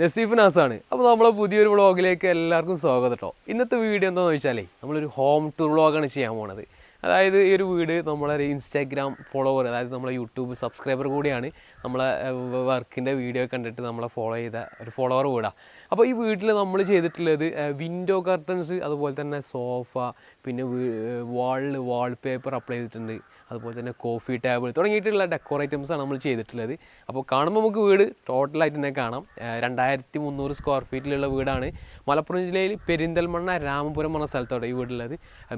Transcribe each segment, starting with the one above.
നസീഫ് നാസാണ്. അപ്പോൾ നമ്മളെ പുതിയൊരു വ്ളോഗിലേക്ക് എല്ലാവർക്കും സ്വാഗതം കേട്ടോ ഇന്നത്തെ വീഡിയോ എന്താണെന്ന് വെച്ചാലേ നമ്മളൊരു ഹോം ടൂർ വ്ളോഗാണ് ചെയ്യാൻ പോണത്. അതായത് ഈ ഒരു വീട് നമ്മളെ ഇൻസ്റ്റാഗ്രാം ഫോളോവർ അതായത് നമ്മളെ യൂട്യൂബ് സബ്സ്ക്രൈബർ കൂടിയാണ് നമ്മളെ വർക്കിന്റെ വീഡിയോ കണ്ടിട്ട് നമ്മളെ ഫോളോ ചെയ്ത ഒരു ഫോളോവർ വീടാണ് അപ്പോൾ ഈ വീട്ടിൽ നമ്മൾ ചെയ്തിട്ടുള്ളത് വിൻഡോ കർട്ടൻസ് അതുപോലെ തന്നെ സോഫ പിന്നെ വാളിൽ വാൾ പേപ്പർ അപ്ലൈ ചെയ്തിട്ടുണ്ട്. അതുപോലെ തന്നെ കോഫി ടേബിൾ തുടങ്ങിയിട്ടുള്ള ആണ് നമ്മൾ ചെയ്തിട്ടുള്ളത്. അപ്പോൾ കാണുമ്പോൾ നമുക്ക് വീട് ടോട്ടലായിട്ട് തന്നെ കാണാം. രണ്ടായിരത്തി മുന്നൂറ് സ്ക്വയർ ഫീറ്റിലുള്ള വീടാണ്. മലപ്പുറം ജില്ലയിൽ പെരിന്തൽമണ്ണ രാമപുരം എന്ന സ്ഥലത്തോടെ ഈ വീടുള്ളത്.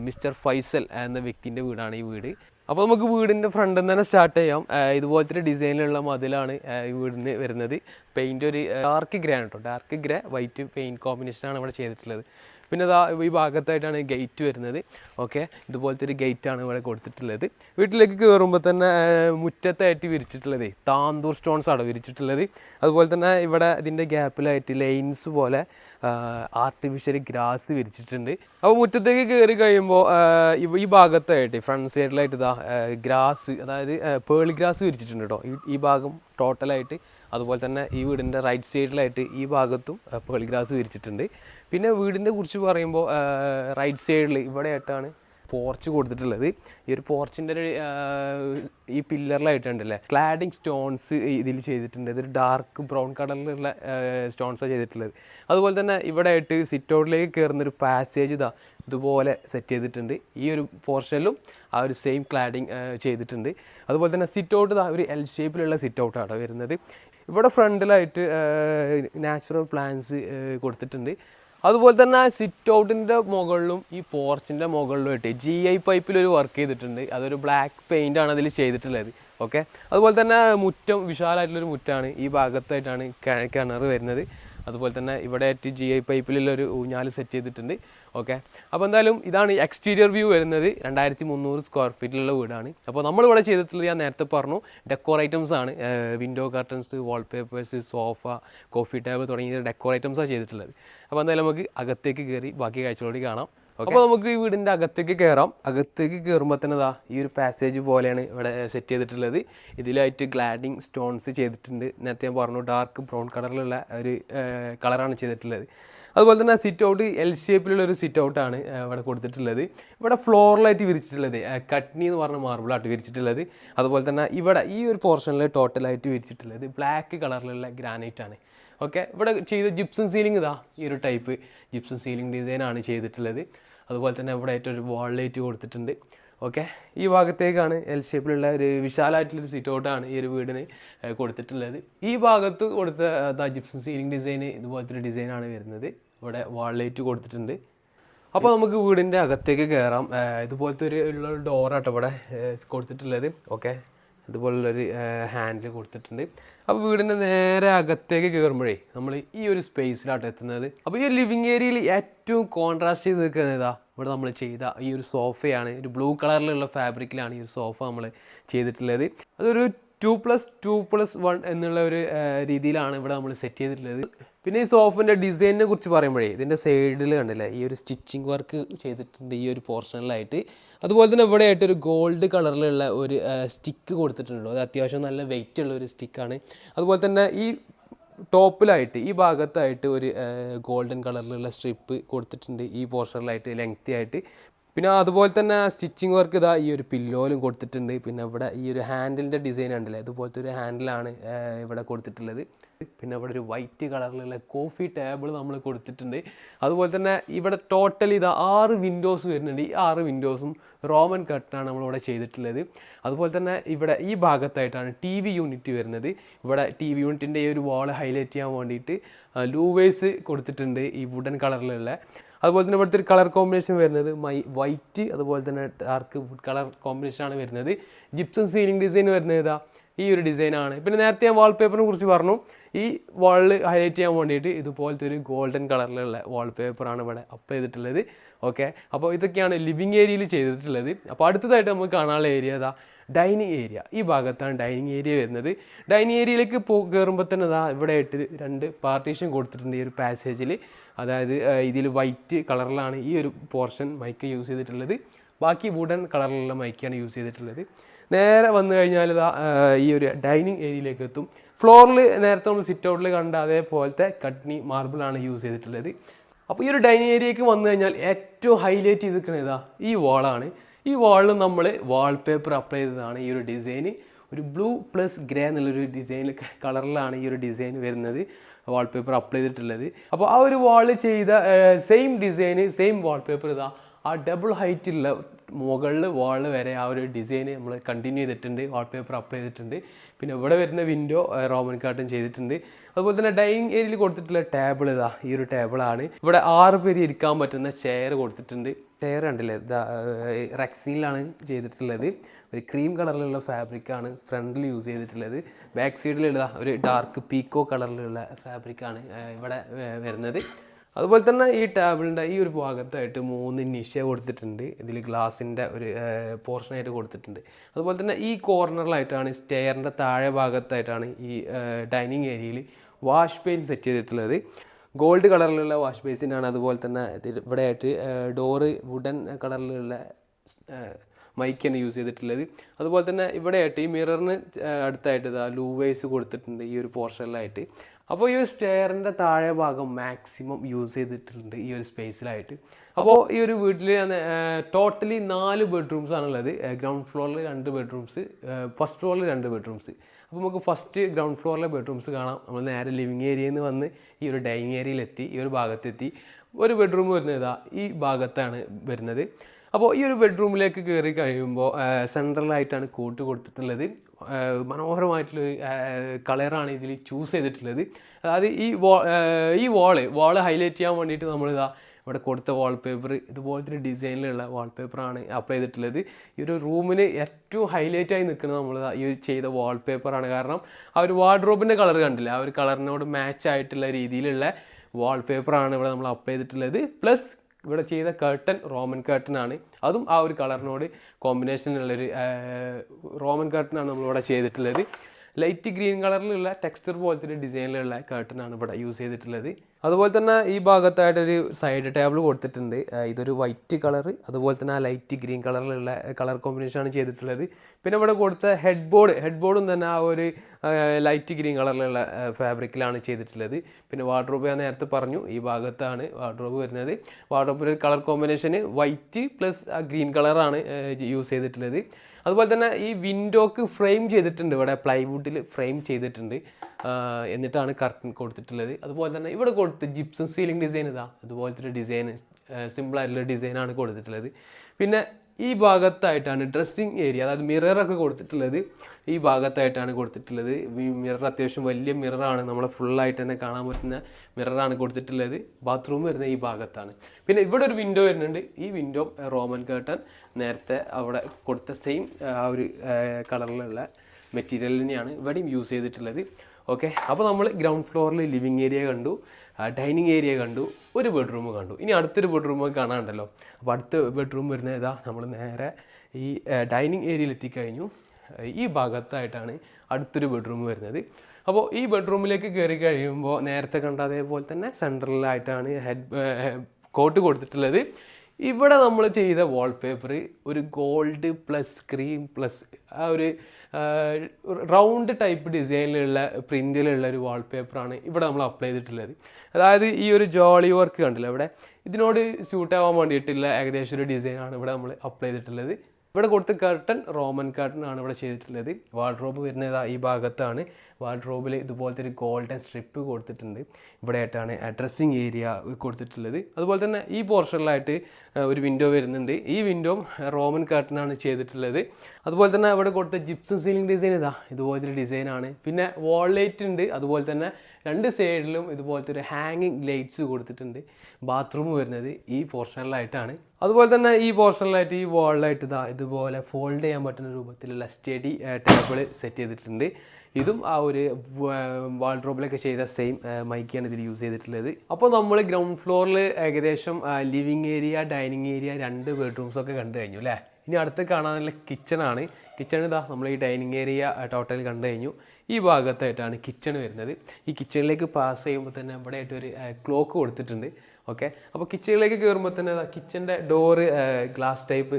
മിസ്റ്റർ ഫൈസൽ എന്ന വ്യക്തിന്റെ വീടാണ് ഈ വീട്. അപ്പോൾ നമുക്ക് വീടിന്റെ ഫ്രണ്ടിൽ നിന്ന് തന്നെ സ്റ്റാർട്ട് ചെയ്യാം. ഇതുപോലത്തെ ഡിസൈനിലുള്ള മതിലാണ് ഈ വീടിന് വരുന്നത്. പെയിന്റ് ഒരു ഡാർക്ക് ഗ്രേ ആണ് കേട്ടോ ഡാർക്ക് ഗ്രേ വൈറ്റ് പെയിന്റ് കോമ്പിനേഷനാണ് ഇവിടെ ചെയ്തിട്ടുള്ളത്. പിന്നെ ഇതാ ഈ ഭാഗത്തായിട്ടാണ് ഗേറ്റ് വരുന്നത്. ഓക്കെ ഇതുപോലത്തെ ഒരു ഗേറ്റാണ് ഇവിടെ കൊടുത്തിട്ടുള്ളത്. വീട്ടിലേക്ക് കയറുമ്പോൾ തന്നെ മുറ്റത്തായിട്ട് വിരിച്ചിട്ടുള്ളത്. താന്തൂർ സ്റ്റോൺസ് ആണ് വിരിച്ചിട്ടുള്ളത്. അതുപോലെ തന്നെ ഇവിടെ ഇതിന്റെ ഗ്യാപ്പിലായിട്ട് ലൈൻസ് പോലെ ആർട്ടിഫിഷ്യൽ ഗ്രാസ് വിരിച്ചിട്ടുണ്ട്. അപ്പോൾ മുറ്റത്തേക്ക് കയറി കഴിയുമ്പോൾ ഈ ഭാഗത്തായിട്ട് ഫ്രണ്ട് സൈഡിലായിട്ട് ഇതാ ഗ്രാസ് അതായത് പേൾ ഗ്രാസ് വിരിച്ചിട്ടുണ്ട് കേട്ടോ ഈ ഭാഗം ടോട്ടലായിട്ട് അതുപോലെ തന്നെ ഈ വീടിന്റെ റൈറ്റ് സൈഡിലായിട്ട് ഈ ഭാഗത്തും പേളി ഗ്രാസ് വിരിച്ചിട്ടുണ്ട്. പിന്നെ വീടിന്റെ കുറിച്ച് പറയുമ്പോൾ റൈറ്റ് സൈഡിൽ ഇവിടെയായിട്ടാണ് പോർച്ച് കൊടുത്തിട്ടുള്ളത്. ഈ ഒരു പോർച്ചിന്റെ ഒരു ഈ പില്ലറിലായിട്ടുണ്ടല്ലേ ക്ലാഡിങ് സ്റ്റോൺസ് ഇതിൽ ചെയ്തിട്ടുണ്ട്. ഇതൊരു ഡാർക്ക് ബ്രൗൺ കളറിലുള്ള സ്റ്റോൺസാണ് ചെയ്തിട്ടുള്ളത്. അതുപോലെ തന്നെ ഇവിടെ ആയിട്ട് സിറ്റ് ഔട്ടിലേക്ക് കയറുന്ന ഒരു പാസേജ് ഇതാ ഇതുപോലെ സെറ്റ് ചെയ്തിട്ടുണ്ട്. ഈ ഒരു പോർഷനിലും ആ ഒരു സെയിം ക്ലാഡിങ് ചെയ്തിട്ടുണ്ട്. അതുപോലെ തന്നെ സിറ്റ് ഔട്ട് ഒരു എൽ ഷേപ്പിലുള്ള സിറ്റ് ഔട്ടാണ് വരുന്നത്. ഇവിടെ ഫ്രണ്ടിലായിട്ട് നാച്ചുറൽ പ്ലാന്റ്സ് കൊടുത്തിട്ടുണ്ട്. അതുപോലെ തന്നെ സിറ്റ് ഔട്ടിന്റെ മുകളിലും ഈ പോർച്ചിന്റെ മുകളിലും ആയിട്ട് ജി ഐ പൈപ്പിൽ ഒരു വർക്ക് ചെയ്തിട്ടുണ്ട്. അതൊരു ബ്ലാക്ക് പെയിന്റ് ആണ് അതിൽ ചെയ്തിട്ടുള്ളത്. ഓക്കെ അതുപോലെ തന്നെ മുറ്റം വിശാലമായിട്ടുള്ളൊരു മുറ്റാണ്. ഈ ഭാഗത്തായിട്ടാണ് കിണ- കിണർ വരുന്നത്. അതുപോലെ തന്നെ ഇവിടെ ആയിട്ട് ജി ഐ പൈപ്പിലുള്ളൊരു ഊഞ്ഞാൽ സെറ്റ് ചെയ്തിട്ടുണ്ട്. ഓക്കെ അപ്പോൾ എന്തായാലും ഇതാണ് എക്സ്റ്റീരിയർ വ്യൂ വരുന്നത്. രണ്ടായിരത്തി മുന്നൂറ് സ്ക്വയർ ഫീറ്റിലുള്ള വീടാണ്. അപ്പോൾ നമ്മളിവിടെ ചെയ്തിട്ടുള്ളത് ഞാൻ നേരത്തെ പറഞ്ഞു ഡെക്കോർ ഐറ്റംസ് ആണ്. Window curtains wallpapers sofa coffee table തുടങ്ങിയ ഡെക്കോർ ഐറ്റംസാണ് ചെയ്തിട്ടുള്ളത്. അപ്പോൾ എന്തായാലും നമുക്ക് അകത്തേക്ക് കയറി ബാക്കി കാഴ്ചകളോട് കാണാം. അപ്പോൾ നമുക്ക് ഈ വീടിന്റെ അകത്തേക്ക് കയറാം. അകത്തേക്ക് കയറുമ്പോൾ തന്നെ ദാ ഈ ഒരു പാസേജ് പോലെയാണ് ഇവിടെ സെറ്റ് ചെയ്തിട്ടുള്ളത്. ഇതിലായിട്ട് ഗ്ലാഡിങ് സ്റ്റോൺസ് ചെയ്തിട്ടുണ്ട്. നേരത്തെ ഞാൻ പറഞ്ഞു ഡാർക്ക് ബ്രൗൺ കളറിലുള്ള ഒരു കളറാണ് ചെയ്തിട്ടുള്ളത്. അതുപോലെ തന്നെ സിറ്റ് ഔട്ട് എൽ ഷേപ്പിലുള്ള ഒരു സിറ്റ് ഔട്ടാണ് ഇവിടെ കൊടുത്തിട്ടുള്ളത്. ഇവിടെ ഫ്ലോറിലായിട്ട് വിരിച്ചിട്ടുള്ളത് കട്നി എന്ന് പറഞ്ഞ മാർബിളായിട്ട് വിരിച്ചിട്ടുള്ളത്. അതുപോലെ തന്നെ ഇവിടെ ഈ ഒരു പോർഷനിൽ ടോട്ടലായിട്ട് വിരിച്ചിട്ടുള്ളത് ബ്ലാക്ക് കളറിലുള്ള ഗ്രാനൈറ്റ് ആണ്. ഓക്കെ ഇവിടെ ചെയ്ത ജിപ്സം സീലിംഗ് ഇതാ ഈ ഒരു ടൈപ്പ് ജിപ്സം സീലിംഗ് ഡിസൈനാണ് ചെയ്തിട്ടുള്ളത്. അതുപോലെ തന്നെ ഇവിടെ ഒരു വാൾ ലൈറ്റ് കൊടുത്തിട്ടുണ്ട്. ഓക്കെ? ഈ ഭാഗത്തേക്കാണ് എൽ ഷേപ്പിലുള്ള ഒരു വിശാലമായിട്ടുള്ളൊരു സീറ്റ് ഔട്ടാണ് ഈ ഒരു വീടിന് കൊടുത്തിട്ടുള്ളത്. ഈ ഭാഗത്ത് കൊടുത്ത ജിപ്സം സീലിംഗ് ഡിസൈൻ ഇതുപോലത്തെ ഒരു ഡിസൈനാണ് വരുന്നത്. ഇവിടെ വാൾ ലൈറ്റ് കൊടുത്തിട്ടുണ്ട്. അപ്പോൾ നമുക്ക് വീടിന്റെ അകത്തേക്ക് കയറാം ഇതുപോലത്തെ ഒരു ഉള്ള ഡോറാട്ടോ ഇവിടെ കൊടുത്തിട്ടുള്ളത്. ഓക്കെ? ഇതുപോലുള്ളൊരു ഹാൻഡിൽ കൊടുത്തിട്ടുണ്ട്. അപ്പോൾ വീടിന്റെ നേരെ അകത്തേക്ക് കയറുമ്പോഴേ നമ്മൾ ഈ ഒരു സ്പേസിലാട്ട് എത്തുന്നത്. അപ്പോൾ ഈ ഒരു ലിവിങ് ഏരിയയിൽ ഏറ്റവും കോൺട്രാസ്റ്റ് ചെയ്ത് നിൽക്കുന്നത് ഇതാ ഇവിടെ നമ്മൾ ചെയ്ത ഈ ഒരു സോഫയാണ് ഒരു ബ്ലൂ കളറിലുള്ള ഫാബ്രിക്കിലാണ് ഈ ഒരു സോഫ നമ്മൾ ചെയ്തിട്ടുള്ളത്. അതൊരു two plus two plus one എന്നുള്ള ഒരു രീതിയിലാണ് ഇവിടെ നമ്മൾ സെറ്റ് ചെയ്തിട്ടുള്ളത്. പിന്നെ ഈ സോഫിന്റെ ഡിസൈനിനെ കുറിച്ച് പറയുമ്പോഴേ ഇതിന്റെ സൈഡിൽ കണ്ടില്ലേ ഈ ഒരു സ്റ്റിച്ചിങ് വർക്ക് ചെയ്തിട്ടുണ്ട് ഈ ഒരു പോർഷനിലായിട്ട് അതുപോലെ തന്നെ ഇവിടെ ആയിട്ട് ഒരു ഗോൾഡ് കളറിലുള്ള ഒരു സ്റ്റിക്ക് കൊടുത്തിട്ടുണ്ട്. അത് അത്യാവശ്യം നല്ല വെയിറ്റ് ഉള്ള ഒരു സ്റ്റിക്കാണ് അതുപോലെ തന്നെ ഈ ടോപ്പിലായിട്ട് ഈ ഭാഗത്തായിട്ട് ഒരു ഗോൾഡൻ കളറിലുള്ള സ്ട്രിപ്പ് കൊടുത്തിട്ടുണ്ട് ഈ പോർഷനിലായിട്ട് ലെങ്ത്തി ആയിട്ട്. പിന്നെ അതുപോലെ തന്നെ സ്റ്റിച്ചിങ് വർക്ക് ഇതാ ഈ ഒരു പില്ലോലും കൊടുത്തിട്ടുണ്ട്. പിന്നെ ഇവിടെ ഈ ഒരു ഹാൻഡിലിന്റെ ഡിസൈൻ ഉണ്ടല്ലേ? ഇതുപോലത്തെ ഒരു ഹാൻഡിലാണ് ഇവിടെ കൊടുത്തിട്ടുള്ളത്. പിന്നെ ഇവിടെ ഒരു വൈറ്റ് കളറിലുള്ള കോഫി ടേബിൾ നമ്മൾ കൊടുത്തിട്ടുണ്ട്. അതുപോലെ തന്നെ ഇവിടെ ടോട്ടൽ ഇത് ആറ് വിൻഡോസ് വരുന്നുണ്ട്. ഈ ആറ് വിൻഡോസും റോമൻ കട്ടാണ് നമ്മളിവിടെ ചെയ്തിട്ടുള്ളത്. അതുപോലെ തന്നെ ഇവിടെ ഈ ഭാഗത്തായിട്ടാണ് ടി വി യൂണിറ്റ് വരുന്നത്. ഇവിടെ ടി വി യൂണിറ്റിന്റെ ഈ ഒരു വാൾ ഹൈലൈറ്റ് ചെയ്യാൻ വേണ്ടിയിട്ട് ലൂവേഴ്സ് കൊടുത്തിട്ടുണ്ട് ഈ വുഡൻ കളറിലുള്ള അതുപോലെ തന്നെ ഇവിടുത്തെ ഒരു കളർ കോമ്പിനേഷൻ വരുന്നത് മൈ വൈറ്റ് അതുപോലെ തന്നെ ഡാർക്ക് കളർ കോമ്പിനേഷൻ ആണ് വരുന്നത്. ജിപ്സം സീലിംഗ് ഡിസൈൻ വരുന്നത് ഏതാ ഈ ഒരു ഡിസൈനാണ് പിന്നെ നേരത്തെ ഞാൻ വാൾപേപ്പറിനെ കുറിച്ച് പറഞ്ഞു. ഈ വാളിൽ ഹൈലൈറ്റ് ചെയ്യാൻ വേണ്ടിയിട്ട് ഇതുപോലത്തെ ഒരു ഗോൾഡൻ കളറിലുള്ള വാൾപേപ്പറാണ് ഇവിടെ അപ്ലൈ ചെയ്തിട്ടുള്ളത്. ഓക്കെ അപ്പോൾ ഇതൊക്കെയാണ് ലിവിങ് ഏരിയയിൽ ചെയ്തിട്ടുള്ളത്. അപ്പോൾ അടുത്തതായിട്ട് നമുക്ക് കാണാനുള്ള ഏരിയ ഇതാ. ഡൈനിങ് ഏരിയ ഈ ഭാഗത്താണ് ഡൈനിങ് ഏരിയ വരുന്നത്. ഡൈനിങ് ഏരിയയിലേക്ക് പോ കയറുമ്പോൾ തന്നെ ഇതാ ഇവിടെ ആയിട്ട് രണ്ട് പാർട്ടീഷൻ കൊടുത്തിട്ടുണ്ട് ഈ ഒരു പാസേജിൽ അതായത് ഇതിൽ വൈറ്റ് കളറിലാണ് ഈ ഒരു പോർഷൻ മൈക്ക് യൂസ് ചെയ്തിട്ടുള്ളത്. ബാക്കി വുഡൻ കളറിലുള്ള മൈക്കാണ് യൂസ് ചെയ്തിട്ടുള്ളത്. നേരെ വന്നു കഴിഞ്ഞാൽ ഇതാ ഈ ഒരു ഡൈനിങ് ഏരിയയിലേക്ക് എത്തും. ഫ്ലോറിൽ നേരത്തെ നമ്മൾ സിറ്റ് ഔട്ടിൽ കണ്ട അതേപോലത്തെ കട്നി മാർബിളാണ് യൂസ് ചെയ്തിട്ടുള്ളത്. അപ്പോൾ ഈ ഒരു ഡൈനിങ് ഏരിയയ്ക്ക് വന്നു കഴിഞ്ഞാൽ ഏറ്റവും ഹൈലൈറ്റ് ചെയ്തിരിക്കുന്നത് ഇതാ ഈ വാളാണ് ഈ വാളിൽ നമ്മൾ വാൾപേപ്പർ അപ്ലൈ ചെയ്തതാണ് ഈ ഒരു ഡിസൈന് ഒരു ബ്ലൂ പ്ലസ് ഗ്രേ എന്നുള്ളൊരു ഡിസൈൻ കളറിലാണ് ഈ ഒരു ഡിസൈൻ വരുന്നത്. വാൾപേപ്പർ അപ്ലൈ ചെയ്തിട്ടുള്ളത്. അപ്പോൾ ആ ഒരു വാൾ ചെയ്ത സെയിം ഡിസൈന് സെയിം വാൾപേപ്പർ ഇതാ. ആ ഡബിൾ ഹൈറ്റുള്ള മുകളിൽ വാൾ വരെ ആ ഒരു ഡിസൈൻ നമ്മൾ കണ്ടിന്യൂ ചെയ്തിട്ടുണ്ട്. വാൾപേപ്പർ അപ്ലൈ ചെയ്തിട്ടുണ്ട്. പിന്നെ ഇവിടെ വരുന്ന വിൻഡോ റോമൻ കാർട്ടൺ ചെയ്തിട്ടുണ്ട്. അതുപോലെ തന്നെ ഡൈനിങ് ഏരിയയിൽ കൊടുത്തിട്ടുള്ള ടേബിൾ ഇതാ. ഈ ഒരു ടേബിളാണ് ഇവിടെ ആറ് പേര് ഇരിക്കാൻ പറ്റുന്ന ചെയർ കൊടുത്തിട്ടുണ്ട്. ചെയർ കണ്ടില്ലേ? റെക്സിനിലാണ് ചെയ്തിട്ടുള്ളത്. ഒരു ക്രീം കളറിലുള്ള ഫാബ്രിക്കാണ് ഫ്രണ്ടിൽ യൂസ് ചെയ്തിട്ടുള്ളത്. ബാക്ക് സൈഡിലുള്ള ഒരു ഡാർക്ക് പീക്കോ കളറിലുള്ള ഫാബ്രിക്കാണ് ഇവിടെ വരുന്നത്. അതുപോലെ തന്നെ ഈ ടേബിളിന്റെ ഈ ഒരു ഭാഗത്തായിട്ട് മൂന്ന് നിശ കൊടുത്തിട്ടുണ്ട്. ഇതിൽ ഗ്ലാസിന്റെ ഒരു പോർഷനായിട്ട് കൊടുത്തിട്ടുണ്ട്. അതുപോലെ തന്നെ ഈ കോർണറിലായിട്ടാണ് സ്റ്റെയറിന്റെ താഴെ ഭാഗത്തായിട്ടാണ് ഈ ഡൈനിങ് ഏരിയയിൽ വാഷ് പെയിൻ സെറ്റ് ചെയ്തിട്ടുള്ളത്. ഗോൾഡ് കളറിലുള്ള വാഷ് ബേസിനാണ് അതുപോലെ തന്നെ ഇവിടെ ഇവിടെയായിട്ട് ഡോറ് വുഡൻ കളറിലുള്ള മൈക്കാണ് യൂസ് ചെയ്തിട്ടുള്ളത്. അതുപോലെ തന്നെ ഇവിടെ ആയിട്ട് ഈ മിററിന് അടുത്തായിട്ട് ഇതാ ലൂവേസ് കൊടുത്തിട്ടുണ്ട് ഈ ഒരു പോർഷനിലായിട്ട്. അപ്പോൾ ഈ ഒരു സ്റ്റെയറിന്റെ താഴെ ഭാഗം മാക്സിമം യൂസ് ചെയ്തിട്ടുണ്ട് ഈ ഒരു സ്പേസിലായിട്ട്. അപ്പോൾ ഈ ഒരു വീട്ടിൽ ടോട്ടലി നാല് ബെഡ്റൂംസ് ആണുള്ളത്. ഗ്രൗണ്ട് ഫ്ലോറിൽ രണ്ട് ബെഡ്റൂംസ് ഫസ്റ്റ് ഫ്ലോറിൽ രണ്ട് ബെഡ്റൂംസ്. അപ്പോൾ നമുക്ക് ഫസ്റ്റ് ഗ്രൗണ്ട് ഫ്ലോറിലെ ബെഡ്റൂംസ് കാണാം. നമ്മൾ നേരെ ലിവിങ് ഏരിയയിൽ നിന്ന് വന്ന് ഈ ഒരു ഡൈനിങ് ഏരിയയിലെത്തി ഈ ഒരു ഭാഗത്തെത്തി. ഒരു ബെഡ്റൂം വരുന്നത് ഇതാ ഈ ഭാഗത്താണ് വരുന്നത്. അപ്പോൾ ഈ ഒരു ബെഡ്റൂമിലേക്ക് കയറി കഴിയുമ്പോൾ സെൻട്രലായിട്ടാണ് കോട്ട് കൊടുത്തിട്ടുള്ളത്. മനോഹരമായിട്ടുള്ളൊരു കളറാണ് ഇതിൽ ചൂസ് ചെയ്തിട്ടുള്ളത്. അതായത് ഈ വാ ഈ വാൾ വാൾ ഹൈലൈറ്റ് ചെയ്യാൻ വേണ്ടിയിട്ട് നമ്മളിതാ ഇവിടെ കൊടുത്ത വാൾപേപ്പർ ഇതുപോലത്തെ ഒരു ഡിസൈനിലുള്ള വാൾപേപ്പറാണ് അപ്ലൈ ചെയ്തിട്ടുള്ളത്. ഈ ഒരു റൂമിന് ഏറ്റവും ഹൈലൈറ്റായി നിൽക്കുന്നത് നമ്മൾ ഈ ഒരു ചെയ്ത വാൾപേപ്പറാണ്. കാരണം ആ ഒരു വാർഡ്രോബിന്റെ കളർ കണ്ടില്ല? ആ ഒരു കളറിനോട് മാച്ച് ആയിട്ടുള്ള രീതിയിലുള്ള വാൾപേപ്പറാണ് ഇവിടെ നമ്മൾ അപ്ലൈ ചെയ്തിട്ടുള്ളത്. പ്ലസ് ഇവിടെ ചെയ്ത കർട്ടൻ റോമൻ കർട്ടൻ ആണ്. അതും ആ ഒരു കളറിനോട് കോമ്പിനേഷനുള്ളൊരു റോമൻ കർട്ടനാണ് നമ്മളിവിടെ ചെയ്തിട്ടുള്ളത്. ലൈറ്റ് ഗ്രീൻ കളറിലുള്ള ടെക്സ്ചർ പോലത്തെ ഒരു ഡിസൈനിലുള്ള കർട്ടനാണ് ഇവിടെ യൂസ് ചെയ്തിട്ടുള്ളത്. അതുപോലെ തന്നെ ഈ ഭാഗത്തായിട്ടൊരു സൈഡ് ടേബിൾ കൊടുത്തിട്ടുണ്ട്. ഇതൊരു വൈറ്റ് കളർ അതുപോലെ തന്നെ ആ ലൈറ്റ് ഗ്രീൻ കളറിലുള്ള കളർ കോമ്പിനേഷനാണ് ചെയ്തിട്ടുള്ളത്. പിന്നെ ഇവിടെ കൊടുത്ത ഹെഡ് ബോർഡ് ഹെഡ് ബോർഡും തന്നെ ആ ഒരു ലൈറ്റ് ഗ്രീൻ കളറിലുള്ള ഫാബ്രിക്കിലാണ് ചെയ്തിട്ടുള്ളത്. പിന്നെ വാർഡ്രോബ് ഞാൻ നേരത്തെ പറഞ്ഞു ഈ ഭാഗത്താണ് വാർഡ്രോബ് വരുന്നത്. വാർഡ്രോബിന്റെ കളർ കോമ്പിനേഷന് വൈറ്റ് പ്ലസ് ഗ്രീൻ കളറാണ് യൂസ് ചെയ്തിട്ടുള്ളത്. അതുപോലെ തന്നെ ഈ വിൻഡോക്ക് ഫ്രെയിം ചെയ്തിട്ടുണ്ട്. ഇവിടെ പ്ലൈവുഡിൽ ഫ്രെയിം ചെയ്തിട്ടുണ്ട്. എന്നിട്ടാണ് കർട്ടൻ കൊടുത്തിട്ടുള്ളത്. അതുപോലെ തന്നെ ഇവിടെ കൊടുത്ത് ജിപ്സം സീലിംഗ് ഡിസൈൻ ഇതാ. അതുപോലത്തെ ഒരു ഡിസൈൻ സിമ്പിളായിട്ടുള്ള ഡിസൈനാണ് കൊടുത്തിട്ടുള്ളത്. പിന്നെ ഈ ഭാഗത്തായിട്ടാണ് ഡ്രസ്സിങ് ഏരിയ അതായത് മിററൊക്കെ കൊടുത്തിട്ടുള്ളത്. ഈ ഭാഗത്തായിട്ടാണ് കൊടുത്തിട്ടുള്ളത്. ഈ മിറർ അത്യാവശ്യം വലിയ മിററാണ് നമ്മളെ ഫുള്ളായിട്ട് തന്നെ കാണാൻ പറ്റുന്ന മിററാണ് കൊടുത്തിട്ടുള്ളത്. ബാത്റൂം വരുന്ന ഈ ഭാഗത്താണ്. പിന്നെ ഇവിടെ ഒരു വിൻഡോ വരുന്നുണ്ട്. ഈ വിൻഡോ റോമൻ കേട്ടൻ നേരത്തെ അവിടെ കൊടുത്ത സെയിം ആ ഒരു കളറിലുള്ള മെറ്റീരിയൽ തന്നെയാണ് ഇവിടെയും യൂസ് ചെയ്തിട്ടുള്ളത്. ഓക്കെ അപ്പോൾ നമ്മൾ ഗ്രൗണ്ട് ഫ്ലോറിൽ ലിവിങ് ഏരിയ കണ്ടു. ഡൈനിങ് ഏരിയ കണ്ടു ഒരു ബെഡ്റൂം കണ്ടു. ഇനി അടുത്തൊരു ബെഡ്റൂം കാണാനുണ്ടല്ലോ. അപ്പോൾ അടുത്ത ബെഡ്റൂം വരുന്നത് ഇതാ നമ്മൾ നേരെ ഈ ഡൈനിങ് ഏരിയയിൽ എത്തിക്കഴിഞ്ഞു. ഈ ഭാഗത്തായിട്ടാണ് അടുത്തൊരു ബെഡ്റൂം വരുന്നത്. അപ്പോൾ ഈ ബെഡ്റൂമിലേക്ക് കയറി കഴിയുമ്പോൾ നേരത്തെ കണ്ട അതേപോലെ തന്നെ സെൻട്രലായിട്ടാണ് ഹെഡ് കോട്ട് കൊടുത്തിട്ടുള്ളത്. ഇവിടെ നമ്മൾ ചെയ്ത വാൾപേപ്പർ ഒരു ഗോൾഡ് പ്ലസ് ക്രീം പ്ലസ് ആ ഒരു റൗണ്ട് ടൈപ്പ് ഡിസൈനിലുള്ള പ്രിന്റിലുള്ള ഒരു വാൾപേപ്പറാണ് ഇവിടെ നമ്മൾ അപ്ലൈ ചെയ്തിട്ടുള്ളത്. അതായത് ഈ ഒരു ജോളി വർക്ക് കണ്ടില്ല ഇവിടെ ഇതിനോട് സ്യൂട്ട് ആവാൻ വേണ്ടിയിട്ടുള്ള ഏകദേശം ഒരു ഡിസൈനാണ് ഇവിടെ നമ്മൾ അപ്ലൈ ചെയ്തിട്ടുള്ളത്. ഇവിടെ കൊടുത്ത കർട്ടൺ റോമൻ കർട്ടൺ ആണ് ഇവിടെ ചെയ്തിട്ടുള്ളത്. വാർഡ്രോബ് വരുന്നത് ഈ ഭാഗത്താണ്. വാർഡ്രോബിൽ ഇതുപോലത്തെ ഒരു ഗോൾഡൻ സ്ട്രിപ്പ് കൊടുത്തിട്ടുണ്ട്. ഇവിടെ ആയിട്ടാണ് ഡ്രസ്സിങ് ഏരിയ കൊടുത്തിട്ടുള്ളത്. അതുപോലെ തന്നെ ഈ പോർഷനിലായിട്ട് ഒരു വിൻഡോ വരുന്നുണ്ട്. ഈ വിൻഡോ റോമൻ കർട്ടനാണ് ചെയ്തിട്ടുള്ളത്. അതുപോലെ തന്നെ ഇവിടെ കൊടുത്ത ജിപ്സം സീലിംഗ് ഡിസൈൻ ഇതാ ഇതുപോലത്തെ ഒരു ഡിസൈനാണ് പിന്നെ വാൾ ലൈറ്റ് ഉണ്ട്. അതുപോലെ തന്നെ രണ്ട് സൈഡിലും ഇതുപോലത്തെ ഒരു ഹാങ്ങിങ് ലൈറ്റ്സ് കൊടുത്തിട്ടുണ്ട്. ബാത്റൂം വരുന്നത് ഈ പോർഷനിലായിട്ടാണ് അതുപോലെ തന്നെ ഈ പോർഷനിലായിട്ട് ഈ വാളിലായിട്ട് ഇതാ ഇതുപോലെ ഫോൾഡ് ചെയ്യാൻ പറ്റുന്ന രൂപത്തിലുള്ള സ്റ്റഡി ടേബിൾ സെറ്റ് ചെയ്തിട്ടുണ്ട്. ഇതും ആ ഒരു വാൾഡ്രോബിലൊക്കെ ചെയ്ത സെയിം മൈക്കാണ് ഇതിൽ യൂസ് ചെയ്തിട്ടുള്ളത്. അപ്പോൾ നമ്മൾ ഗ്രൗണ്ട് ഫ്ലോറിൽ ഏകദേശം ലിവിങ് ഏരിയ ഡൈനിങ് ഏരിയ രണ്ട് ബെഡ്റൂംസ് ഒക്കെ കണ്ടു കഴിഞ്ഞു അല്ലേ ഇനി അടുത്ത് കാണാനുള്ള കിച്ചണാണ് കിച്ചൺ ഇതാ നമ്മൾ ഈ ഡൈനിങ് ഏരിയ ടോട്ടൽ കണ്ടു കഴിഞ്ഞു. ഈ ഭാഗത്തായിട്ടാണ് കിച്ചൺ വരുന്നത്. ഈ കിച്ചണിലേക്ക് പാസ് ചെയ്യുമ്പോൾ തന്നെ ഇവിടെ ആയിട്ട് ഒരു ക്ലോക്ക് കൊടുത്തിട്ടുണ്ട്. ഓക്കെ അപ്പോൾ കിച്ചണിലേക്ക് കയറുമ്പോൾ തന്നെ കിച്ചന്റെ ഡോറ് ഗ്ലാസ് ടൈപ്പ്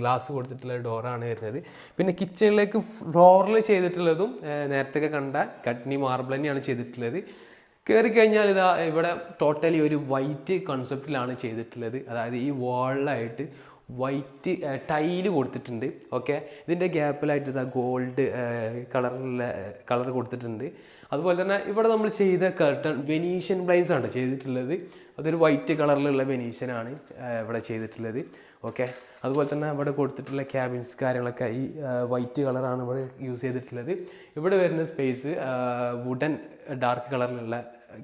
ഗ്ലാസ് കൊടുത്തിട്ടുള്ള ഡോറാണ് വരുന്നത്. പിന്നെ കിച്ചണിലേക്ക് ഫ്ലോറിൽ ചെയ്തിട്ടുള്ളതും നേരത്തെ കണ്ട കട്നി മാർബിൾ തന്നെയാണ് ചെയ്തിട്ടുള്ളത്. കയറി കഴിഞ്ഞാൽ ഇതാ ഇവിടെ ടോട്ടലി ഒരു വൈറ്റ് കൺസെപ്റ്റിലാണ് ചെയ്തിട്ടുള്ളത്. അതായത് ഈ വാളിലായിട്ട് വൈറ്റ് ടൈൽ കൊടുത്തിട്ടുണ്ട്. ഓക്കെ ഇതിന്റെ ഗ്യാപ്പിലായിട്ട് ഇതാ ഗോൾഡ് കളറിലുള്ള കളർ കൊടുത്തിട്ടുണ്ട്. അതുപോലെ തന്നെ ഇവിടെ നമ്മൾ ചെയ്ത കർട്ടൺ വെനീഷ്യൻ ബ്ലൈൻസ് ആണ് ചെയ്തിട്ടുള്ളത്. അതൊരു വൈറ്റ് കളറിലുള്ള വെനീഷ്യനാണ് ഇവിടെ ചെയ്തിട്ടുള്ളത്. ഓക്കെ അതുപോലെ തന്നെ ഇവിടെ കൊടുത്തിട്ടുള്ള ക്യാബിൻസ് കാര്യങ്ങളൊക്കെ ഈ വൈറ്റ് കളറാണ് ഇവിടെ യൂസ് ചെയ്തിട്ടുള്ളത്. ഇവിടെ വരുന്ന സ്പേസ് വുഡൻ ഡാർക്ക് കളറിലുള്ള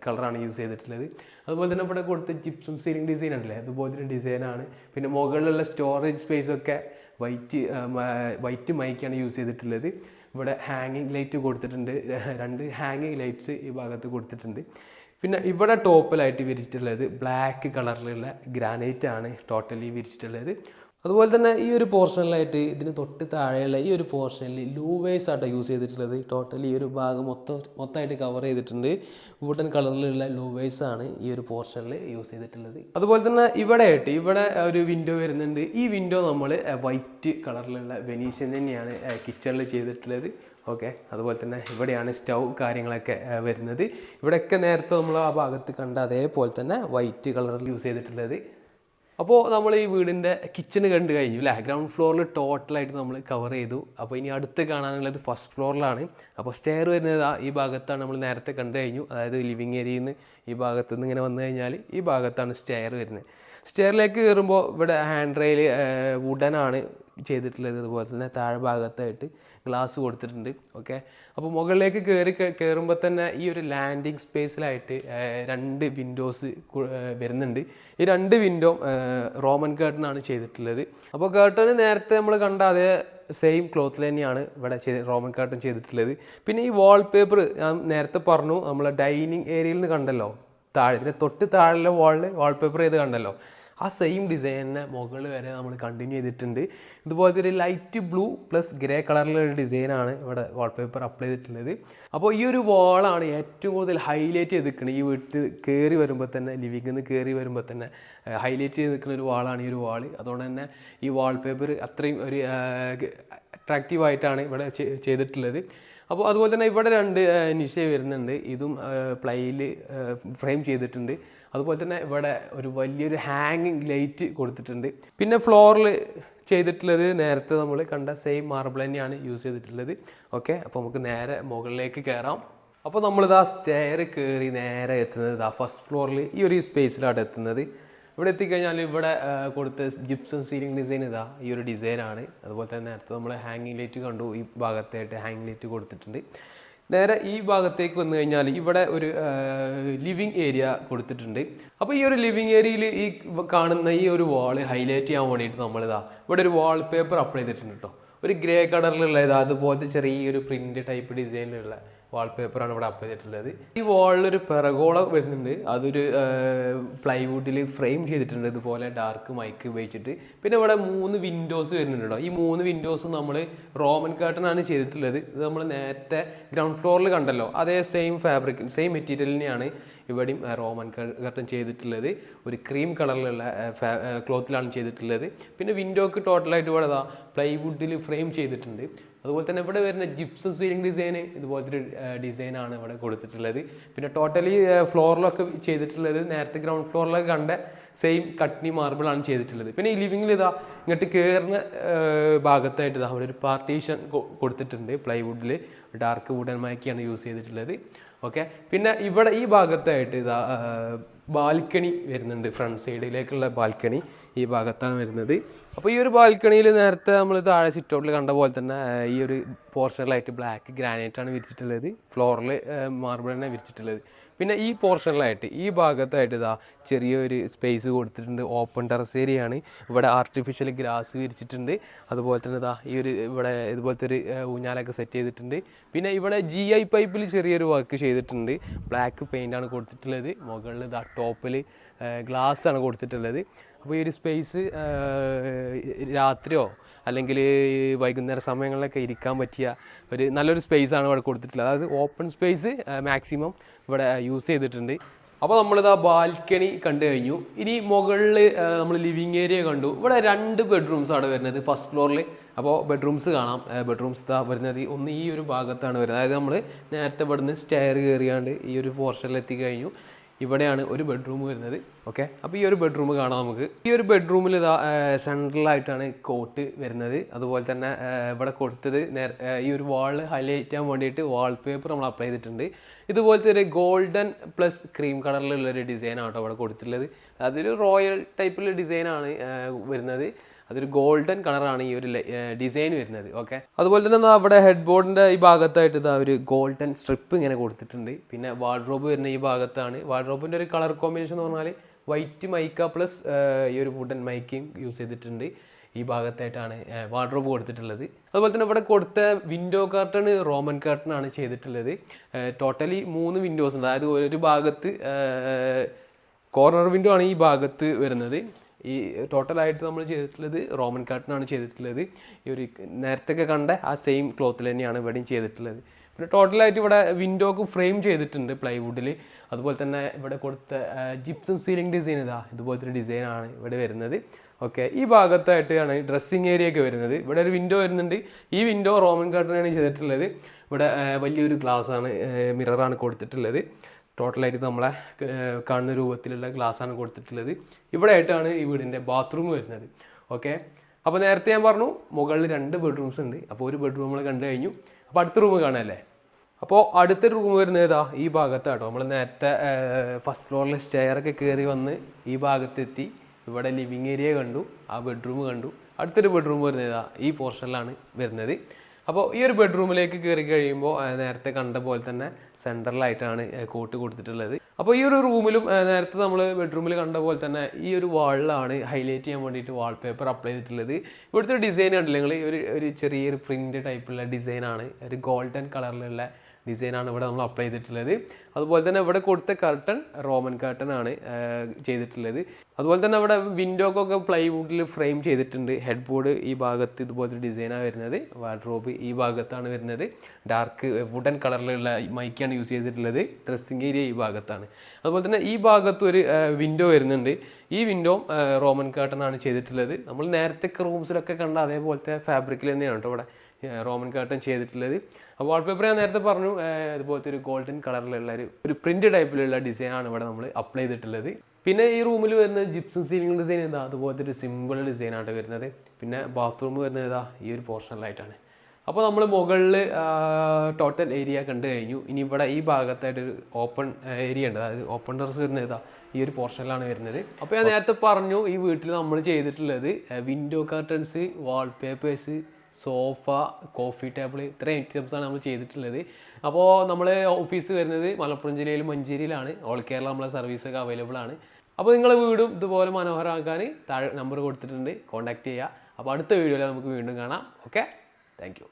കളറാണ് യൂസ് ചെയ്തിട്ടുള്ളത്. അതുപോലെ തന്നെ ഇവിടെ കൊടുത്ത ജിപ്സും സീലിംഗ് ഡിസൈൻ ഉണ്ടല്ലേ? അതുപോലത്തെ ഡിസൈനാണ് പിന്നെ മുകളിലുള്ള സ്റ്റോറേജ് സ്പേസ് ഒക്കെ വൈറ്റ് വൈറ്റ് മൈക്കാണ് യൂസ് ചെയ്തിട്ടുള്ളത്. ഇവിടെ ഹാങ്ങിങ് ലൈറ്റ് കൊടുത്തിട്ടുണ്ട്. രണ്ട് ഹാങ്ങിങ് ലൈറ്റ്സ് ഈ ഭാഗത്ത് കൊടുത്തിട്ടുണ്ട്. പിന്നെ ഇവിടെ ടോപ്പിലായിട്ട് വിരിച്ചിട്ടുള്ളത് ബ്ലാക്ക് കളറിലുള്ള ഗ്രാനൈറ്റ് ആണ് ടോട്ടലി വിരിച്ചിട്ടുള്ളത്. അതുപോലെ തന്നെ ഈ ഒരു പോർഷനിലായിട്ട് ഇതിന് തൊട്ട് താഴെയുള്ള ഈ ഒരു പോർഷനിൽ ലൂവേഴ്സ് ആട്ടോ യൂസ് ചെയ്തിട്ടുള്ളത്. ടോട്ടലി ഈ ഒരു ഭാഗം മൊത്തം മൊത്തമായിട്ട് കവർ ചെയ്തിട്ടുണ്ട്. വുഡൻ കളറിലുള്ള ലൂവേഴ്സ് ആണ് ഈ ഒരു പോർഷനിൽ യൂസ് ചെയ്തിട്ടുള്ളത്. അതുപോലെ തന്നെ ഇവിടെ ആയിട്ട് ഇവിടെ ഒരു വിൻഡോ വരുന്നുണ്ട്. ഈ വിൻഡോ നമ്മൾ വൈറ്റ് കളറിലുള്ള വെനീഷ്യൻ തന്നെയാണ് കിച്ചണിൽ ചെയ്തിട്ടുള്ളത്. ഓക്കെ അതുപോലെ തന്നെ ഇവിടെയാണ് സ്റ്റൗ കാര്യങ്ങളൊക്കെ വരുന്നത്. ഇവിടെയൊക്കെ നേരത്തെ നമ്മൾ ആ ഭാഗത്ത് കണ്ട അതേപോലെ തന്നെ വൈറ്റ് കളറിൽ യൂസ് ചെയ്തിട്ടുള്ളത്. അപ്പോൾ നമ്മൾ ഈ വീടിന്റെ കിച്ചൺ കണ്ടു കഴിഞ്ഞു അല്ലേ ഗ്രൗണ്ട് ഫ്ലോറിൽ ടോട്ടലായിട്ട് നമ്മൾ കവർ ചെയ്തു. അപ്പോൾ ഇനി അടുത്ത് കാണാനുള്ളത് ഫസ്റ്റ് ഫ്ലോറിലാണ് അപ്പോൾ സ്റ്റെയർ വരുന്നത് ഈ ഭാഗത്താണ് നമ്മൾ നേരത്തെ കണ്ടു കഴിഞ്ഞു. അതായത് ലിവിങ് ഏരിയയിൽ നിന്ന് ഈ ഭാഗത്തുനിന്ന് ഇങ്ങനെ വന്നു കഴിഞ്ഞാൽ ഈ ഭാഗത്താണ് സ്റ്റെയർ വരുന്നത്. സ്റ്റെയറിലേക്ക് കയറുമ്പോൾ ഇവിടെ ഹാൻഡ് റെയിൽ വുഡനാണ് ചെയ്തിട്ടുള്ളത്. അതുപോലെ തന്നെ താഴെ ഭാഗത്തായിട്ട് ഗ്ലാസ് കൊടുത്തിട്ടുണ്ട്. ഓക്കെ അപ്പോൾ മുകളിലേക്ക് കയറി കയറുമ്പോൾ തന്നെ ഈ ഒരു ലാൻഡിങ് സ്പേസിലായിട്ട് രണ്ട് വിൻഡോസ് വരുന്നുണ്ട്. ഈ രണ്ട് വിൻഡോ റോമൻ കേർട്ടനാണ് ചെയ്തിട്ടുള്ളത്. അപ്പോൾ കേർട്ടൺ നേരത്തെ നമ്മൾ കണ്ട അതേ സെയിം ക്ലോത്തിൽ തന്നെയാണ് ഇവിടെ ചെയ്ത് റോമൻ കാർട്ടൺ ചെയ്തിട്ടുള്ളത്. പിന്നെ ഈ വാൾപേപ്പർ ഞാൻ നേരത്തെ പറഞ്ഞു നമ്മൾ ഡൈനിങ് ഏരിയയിൽ നിന്ന് കണ്ടല്ലോ? താഴെ ഇതിന്റെ തൊട്ട് താഴെയുള്ള വാളിൽ വാൾപേപ്പർ ചെയ്ത് കണ്ടല്ലോ? ആ സെയിം ഡിസൈനിനെ മുകളിൽ വരെ നമ്മൾ കണ്ടിന്യൂ ചെയ്തിട്ടുണ്ട്. ഇതുപോലത്തെ ഒരു ലൈറ്റ് ബ്ലൂ പ്ലസ് ഗ്രേ കളറിലുള്ള ഒരു ഡിസൈനാണ് ഇവിടെ വാൾപേപ്പർ അപ്ലൈ ചെയ്തിട്ടുള്ളത്. അപ്പോൾ ഈ ഒരു വാളാണ് ഏറ്റവും കൂടുതൽ ഹൈലൈറ്റ് ചെയ്ത് നിൽക്കുന്നത് ഈ വീട്ടിൽ കയറി വരുമ്പോൾ തന്നെ ലിവിങ്ങിൽ നിന്ന് കയറി വരുമ്പോൾ തന്നെ ഹൈലൈറ്റ് ചെയ്ത് നിൽക്കുന്ന ഒരു വാളാണ് ഈ ഒരു വാൾ അതുകൊണ്ട് തന്നെ ഈ വാൾപേപ്പർ അത്രയും ഒരു അട്രാക്റ്റീവ് ആയിട്ടാണ് ഇവിടെ ചെയ്തിട്ടുള്ളത്. അപ്പോൾ അതുപോലെ തന്നെ ഇവിടെ രണ്ട് നിശ വരുന്നുണ്ട്. ഇതും പ്ലൈയിൽ ഫ്രെയിം ചെയ്തിട്ടുണ്ട്. അതുപോലെ തന്നെ ഇവിടെ ഒരു വലിയൊരു ഹാങ്ങിങ് ലൈറ്റ് കൊടുത്തിട്ടുണ്ട്. പിന്നെ ഫ്ലോറിൽ ചെയ്തിട്ടുള്ളത് നേരത്തെ നമ്മൾ കണ്ട സെയിം മാർബിൾ തന്നെയാണ് യൂസ് ചെയ്തിട്ടുള്ളത്. ഓക്കെ അപ്പോൾ നമുക്ക് നേരെ മുകളിലേക്ക് കയറാം അപ്പോൾ നമ്മളിതാ സ്റ്റെയർ കയറി നേരെ എത്തുന്നത്. ഇതാ ഫസ്റ്റ് ഫ്ലോറിൽ ഈ ഒരു സ്പേസിലാണ് എത്തുന്നത്. ഇവിടെ എത്തിക്കഴിഞ്ഞാൽ ഇവിടെ കൊടുത്ത ജിപ്സം സീലിംഗ് ഡിസൈൻ ഇതാ ഈ ഒരു ഡിസൈനാണ് അതുപോലെ തന്നെ നേരത്തെ നമ്മൾ ഹാങ്ങിങ് ലൈറ്റ് കണ്ടു ഈ ഭാഗത്തായിട്ട് ഹാങ്ങിങ് ലൈറ്റ് കൊടുത്തിട്ടുണ്ട്. നേരെ ഈ ഭാഗത്തേക്ക് വന്നു കഴിഞ്ഞാൽ ഇവിടെ ഒരു ലിവിങ് ഏരിയ കൊടുത്തിട്ടുണ്ട്. അപ്പോൾ ഈ ഒരു ലിവിങ് ഏരിയയിൽ ഈ കാണുന്ന ഈ ഒരു വാൾ ഹൈലൈറ്റ് ചെയ്യാൻ വേണ്ടിയിട്ട് നമ്മളിതാ ഇവിടെ ഒരു വാൾ പേപ്പർ അപ്ലൈ ചെയ്തിട്ടുണ്ട് കേട്ടോ ഒരു ഗ്രേ കളറിലുള്ള ഇതാ അതുപോലത്തെ ചെറിയൊരു പ്രിന്റ് ടൈപ്പ് ഡിസൈനിലുള്ള വാൾപേപ്പറാണ് ഇവിടെ അപ്ലൈ ചെയ്തിട്ടുള്ളത്. ഈ വാളിൽ ഒരു പിറകോള വരുന്നുണ്ട്. അതൊരു പ്ലൈവുഡിൽ ഫ്രെയിം ചെയ്തിട്ടുണ്ട്. ഇതുപോലെ ഡാർക്ക് മൈക്ക് ഉപയോഗിച്ചിട്ട്. പിന്നെ ഇവിടെ മൂന്ന് വിൻഡോസ് വരുന്നുണ്ട് കേട്ടോ ഈ മൂന്ന് വിൻഡോസും നമ്മൾ റോമൻ ആണ് ചെയ്തിട്ടുള്ളത്. ഇത് നമ്മൾ നേരത്തെ ഗ്രൗണ്ട് ഫ്ലോറിൽ കണ്ടല്ലോ. അതേ സെയിം ഫാബ്രിക് സെയിം മെറ്റീരിയലിനെയാണ് ഇവിടെയും റോമൻ കർട്ടൻ ചെയ്തിട്ടുള്ളത്. ഒരു ക്രീം കളറിലുള്ള ക്ലോത്തിലാണ് ചെയ്തിട്ടുള്ളത്. പിന്നെ വിൻഡോക്ക് ടോട്ടലായിട്ട് ഇവിടെ പ്ലൈവുഡിൽ ഫ്രെയിം ചെയ്തിട്ടുണ്ട്. അതുപോലെ തന്നെ ഇവിടെ വരുന്ന ജിപ്സം സീലിംഗ് ഡിസൈൻ ഇതുപോലത്തെ ഒരു ഡിസൈനാണ് ഇവിടെ കൊടുത്തിട്ടുള്ളത്. പിന്നെ ടോട്ടലി ഫ്ലോറിലൊക്കെ ചെയ്തിട്ടുള്ളത് നേരത്തെ ഗ്രൗണ്ട് ഫ്ലോറിലൊക്കെ കണ്ട സെയിം കട്ട്നി മാർബിൾ ആണ് ചെയ്തിട്ടുള്ളത്. പിന്നെ ഈ ലിവിങ്ങിൽ ഇതാ ഇങ്ങോട്ട് കയറുന്ന ഭാഗത്തായിട്ട് ഇതാ അവിടെ ഒരു പാർട്ടീഷൻ കൊടുത്തിട്ടുണ്ട് പ്ലൈവുഡിൽ ഡാർക്ക് വുഡൻ മയക്കിയാണ് യൂസ് ചെയ്തിട്ടുള്ളത്. ഓക്കെ പിന്നെ ഇവിടെ ഈ ഭാഗത്തായിട്ട് ഇതാ ബാൽക്കണി വരുന്നുണ്ട്. ഫ്രണ്ട് സൈഡിലേക്കുള്ള ബാൽക്കണി. ഈ ഭാഗത്താണ് വരുന്നത്. അപ്പോൾ ഈ ഒരു ബാൽക്കണിയിൽ നേരത്തെ നമ്മൾ താഴെ സിറ്റൗട്ടിൽ കണ്ട പോലെ തന്നെ ഈ ഒരു പോർഷനിലായിട്ട് ബ്ലാക്ക് ഗ്രാനൈറ്റ് ആണ് വിരിച്ചിട്ടുള്ളത്. ഫ്ലോറിൽ മാർബിൾ തന്നെ വിരിച്ചിട്ടുള്ളത്. പിന്നെ ഈ പോർഷനിലായിട്ട് ഈ ഭാഗത്തായിട്ട് ഇതാ ചെറിയൊരു സ്പേസ് കൊടുത്തിട്ടുണ്ട്. ഓപ്പൺ ടെറസ് ഏരിയയാണ് ഇവിടെ ആർട്ടിഫിഷ്യൽ ഗ്രാസ് വിരിച്ചിട്ടുണ്ട്. അതുപോലെ തന്നെ ഇതാ ഈ ഒരു ഇവിടെ ഇതുപോലത്തെ ഒരു ഊഞ്ഞാലൊക്കെ സെറ്റ് ചെയ്തിട്ടുണ്ട്. പിന്നെ ഇവിടെ ജി ഐ പൈപ്പിൽ ചെറിയൊരു വർക്ക് ചെയ്തിട്ടുണ്ട്. ബ്ലാക്ക് പെയിന്റാണ് കൊടുത്തിട്ടുള്ളത്. മുകളിൽ ഇതാ ടോപ്പിൽ ഗ്ലാസ് ആണ് കൊടുത്തിട്ടുള്ളത്. അപ്പോൾ ഈ ഒരു സ്പേസ് രാത്രിയോ അല്ലെങ്കിൽ വൈകുന്നേര സമയങ്ങളിലൊക്കെ ഇരിക്കാൻ പറ്റിയ ഒരു നല്ലൊരു സ്പേസ് ആണ് ഇവിടെ കൊടുത്തിട്ടുള്ളത്. അതായത് ഓപ്പൺ സ്പേസ് മാക്സിമം ഇവിടെ യൂസ് ചെയ്തിട്ടുണ്ട്. അപ്പോൾ നമ്മളിതാ ബാൽക്കണി കണ്ടു കഴിഞ്ഞു. ഇനി മുകളിൽ നമ്മൾ ലിവിങ് ഏരിയ കണ്ടു. ഇവിടെ രണ്ട് ബെഡ്റൂംസ് ആണ് വരുന്നത് ഫസ്റ്റ് ഫ്ലോറിൽ അപ്പോൾ ബെഡ്റൂംസ് കാണാം. ബെഡ്റൂംസ് ഇതാ വരുന്നത്. ഒന്ന് ഈ ഒരു ഭാഗത്താണ് വരുന്നത്. അതായത് നമ്മൾ നേരത്തെ ഇവിടുന്ന് സ്റ്റെയർ കയറിയാണ്ട് ഈ ഒരു പോർഷനിൽ എത്തിക്കഴിഞ്ഞു ഇവിടെയാണ് ഒരു ബെഡ്റൂം വരുന്നത്. ഓക്കെ? അപ്പോൾ ഈ ഒരു ബെഡ്റൂം കാണാം നമുക്ക്. ഈ ഒരു ബെഡ്റൂമിൽ ഇതാ സെൻട്രലായിട്ടാണ് കോട്ട് വരുന്നത്. അതുപോലെ തന്നെ ഇവിടെ കൊടുത്തത് ഈ ഒരു വാൾ ഹൈലൈറ്റ് ചെയ്യാൻ വേണ്ടിയിട്ട് വാൾ പേപ്പർ നമ്മൾ അപ്ലൈ ചെയ്തിട്ടുണ്ട്. ഇതുപോലത്തെ ഒരു ഗോൾഡൻ പ്ലസ് ക്രീം കളറിലുള്ള ഒരു ഡിസൈനാണ് കേട്ടോ ഇവിടെ കൊടുത്തിട്ടുള്ളത്. അതൊരു റോയൽ ടൈപ്പിലുള്ള ഡിസൈനാണ് വരുന്നത്. അതൊരു ഗോൾഡൻ കളറാണ് ഈ ഒരു ഡിസൈൻ വരുന്നത്. ഓക്കെ? അതുപോലെ തന്നെ അവിടെ ഹെഡ് ബോർഡിന്റെ ഈ ഭാഗത്തായിട്ട് ഇതാ ഒരു ഗോൾഡൻ സ്ട്രിപ്പ് ഇങ്ങനെ കൊടുത്തിട്ടുണ്ട്. പിന്നെ വാർഡ്രോബ് വരുന്ന ഈ ഭാഗത്താണ്. വാർഡ്രോബിന്റെ ഒരു കളർ കോമ്പിനേഷൻ എന്ന് പറഞ്ഞാൽ വൈറ്റ് മൈക്ക പ്ലസ് ഈ ഒരു വുഡൻ മൈക്കും യൂസ് ചെയ്തിട്ടുണ്ട്. ഈ ഭാഗത്തായിട്ടാണ് വാർഡ്രോബ് കൊടുത്തിട്ടുള്ളത്. അതുപോലെ തന്നെ ഇവിടെ കൊടുത്ത വിൻഡോ കാർട്ടൺ റോമൻ കാർട്ടൺ ആണ് ചെയ്തിട്ടുള്ളത്. ടോട്ടലി മൂന്ന് വിൻഡോസ് ഉണ്ട്. അതായത് ഒരു ഭാഗത്ത് കോർണർ വിൻഡോ ആണ് ഈ ഭാഗത്ത് വരുന്നത്. ഈ ടോട്ടലായിട്ട് നമ്മൾ ചെയ്തിട്ടുള്ളത് റോമൻ കാർട്ടനാണ് ചെയ്തിട്ടുള്ളത്. ഈ ഒരു നേരത്തെ കണ്ട ആ സെയിം ക്ലോത്തിൽ തന്നെയാണ് ഇവിടെയും ചെയ്തിട്ടുള്ളത്. പിന്നെ ടോട്ടലായിട്ട് ഇവിടെ വിൻഡോക്ക് ഫ്രെയിം ചെയ്തിട്ടുണ്ട് പ്ലൈവുഡിൽ അതുപോലെ തന്നെ ഇവിടെ കൊടുത്ത ജിപ്സം സീലിംഗ് ഡിസൈൻ ഇതാ ഇതുപോലത്തെ ഒരു ഡിസൈനാണ് ഇവിടെ വരുന്നത്. ഓക്കെ ഈ ഭാഗത്തായിട്ടാണ് ഡ്രസ്സിങ് ഏരിയ ഒക്കെ വരുന്നത്. ഇവിടെ ഒരു വിൻഡോ വരുന്നുണ്ട്. ഈ വിൻഡോ റോമൻ കാർട്ടനാണ് ചെയ്തിട്ടുള്ളത്. ഇവിടെ വലിയൊരു ഗ്ലാസ് ആണ് മിററാണ് കൊടുത്തിട്ടുള്ളത്. ടോട്ടലായിട്ട് നമ്മളെ കാണുന്ന രൂപത്തിലുള്ള ഗ്ലാസ്സാണ് കൊടുത്തിട്ടുള്ളത്. ഇവിടെ ആയിട്ടാണ് ഈ വീടിന്റെ ബാത്റൂം വരുന്നത്. ഓക്കെ അപ്പോൾ നേരത്തെ ഞാൻ പറഞ്ഞു മുകളിൽ രണ്ട് ബെഡ്റൂംസ് ഉണ്ട്. അപ്പോൾ ഒരു ബെഡ്റൂം നമ്മൾ കണ്ടു കഴിഞ്ഞു. അപ്പോൾ അടുത്ത റൂം കാണാമല്ലേ അപ്പോൾ അടുത്ത റൂം വരുന്നത് ഏതാ? ഈ ഭാഗത്താണ് ഭാഗത്താട്ടോ. നമ്മൾ നേരത്തെ ഫസ്റ്റ് ഫ്ലോറിൽ സ്റ്റെയറൊക്കെ കയറി വന്ന് ഈ ഭാഗത്തെത്തി. ഇവിടെ ലിവിങ് ഏരിയ കണ്ടു ആ ബെഡ്റൂം കണ്ടു. അടുത്തൊരു ബെഡ്റൂം വരുന്നത് ഈ പോർഷനിലാണ് വരുന്നത്. അപ്പോൾ ഈ ഒരു ബെഡ്റൂമിലേക്ക് കയറി കഴിയുമ്പോൾ നേരത്തെ കണ്ട പോലെ തന്നെ സെൻട്രലായിട്ടാണ് കോട്ട് കൊടുത്തിട്ടുള്ളത്. അപ്പോൾ ഈ ഒരു റൂമിലും നേരത്തെ നമ്മൾ ബെഡ്റൂമിൽ കണ്ട പോലെ തന്നെ ഈ ഒരു വാളിലാണ് ഹൈലൈറ്റ് ചെയ്യാൻ വേണ്ടിയിട്ട് വാൾപേപ്പർ അപ്ലൈ ചെയ്തിട്ടുള്ളത്. ഇവിടുത്തെ ഡിസൈൻ ഉണ്ടല്ലോ ഒരു ഒരു ചെറിയൊരു പ്രിന്റ് ടൈപ്പുള്ള ഡിസൈനാണ് ഒരു ഗോൾഡൻ കളറിലുള്ള ഡിസൈനാണ് ഇവിടെ നമ്മൾ അപ്ലൈ ചെയ്തിട്ടുള്ളത്. അതുപോലെ തന്നെ ഇവിടെ കൊടുത്ത കർട്ടൺ റോമൻ കർട്ടൺ ആണ് ചെയ്തിട്ടുള്ളത്. അതുപോലെ തന്നെ ഇവിടെ വിൻഡോക്കൊക്കെ പ്ലൈവുഡിൽ ഫ്രെയിം ചെയ്തിട്ടുണ്ട്. ഹെഡ് ബോർഡ് ഈ ഭാഗത്ത് ഇതുപോലത്തെ ഡിസൈനാണ് വരുന്നത്. വാർഡ്രോബ് ഈ ഭാഗത്താണ് വരുന്നത്. ഡാർക്ക് വുഡൻ കളറിലുള്ള മൈക്കാണ് യൂസ് ചെയ്തിട്ടുള്ളത്. ഡ്രസ്സിങ് ഏരിയ ഈ ഭാഗത്താണ്. അതുപോലെ തന്നെ ഈ ഭാഗത്ത് ഒരു വിൻഡോ വരുന്നുണ്ട്. ഈ വിൻഡോ റോമൻ കർട്ടനാണ് ചെയ്തിട്ടുള്ളത്. നമ്മൾ നേരത്തെ റൂംസിലൊക്കെ കണ്ട അതേപോലത്തെ ഫാബ്രിക്കിൽ തന്നെയാണ് കേട്ടോ ഇവിടെ റോമൻ കർട്ടൻ ചെയ്തിട്ടുള്ളത്. അപ്പോൾ വാൾപേപ്പർ ഞാൻ നേരത്തെ പറഞ്ഞു ഇതുപോലത്തെ ഒരു ഗോൾഡൻ കളറിലുള്ള ഒരു ഒരു പ്രിന്റ് ടൈപ്പിലുള്ള ഡിസൈനാണ് ഇവിടെ നമ്മൾ അപ്ലൈ ചെയ്തിട്ടുള്ളത്. പിന്നെ ഈ റൂമിൽ വരുന്ന ജിപ്സം സീലിംഗ് ഡിസൈൻ എന്താ അതുപോലത്തെ ഒരു സിമ്പിൾ ഡിസൈൻ ആണ് വരുന്നത്. പിന്നെ ബാത്റൂം വരുന്നത് ഇതാ ഈ ഒരു പോർഷനിലായിട്ടാണ് അപ്പോൾ നമ്മൾ മുകളിൽ ടോട്ടൽ ഏരിയ കണ്ടു കഴിഞ്ഞു. ഇനി ഇവിടെ ഈ ഭാഗത്തായിട്ട് ഒരു ഓപ്പൺ ഏരിയ ഉണ്ട്. അതായത് ഓപ്പൺ ടെറസ് വരുന്നത് ഇതാ ഈ ഒരു പോർഷനിലാണ് വരുന്നത്. അപ്പോൾ ഞാൻ നേരത്തെ പറഞ്ഞു ഈ വീട്ടിൽ നമ്മൾ ചെയ്തിട്ടുള്ളത് window curtains wallpapers sofa coffee table ഇത്രയും ഐറ്റംസാണ് നമ്മൾ ചെയ്തിട്ടുള്ളത്. അപ്പോൾ നമ്മൾ ഓഫീസ് വരുന്നത് മലപ്പുറം ജില്ലയിൽ മഞ്ചേരിയിലാണ്. ഓൾ കേരള നമ്മളെ സർവീസൊക്കെ അവൈലബിൾ ആണ്. അപ്പോൾ നിങ്ങളെ വീടും ഇതുപോലെ മനോഹരമാക്കാൻ താഴെ നമ്പർ കൊടുത്തിട്ടുണ്ട്. കോൺടാക്റ്റ് ചെയ്യുക. അപ്പോൾ അടുത്ത വീഡിയോയിൽ നമുക്ക് വീണ്ടും കാണാം. Okay thank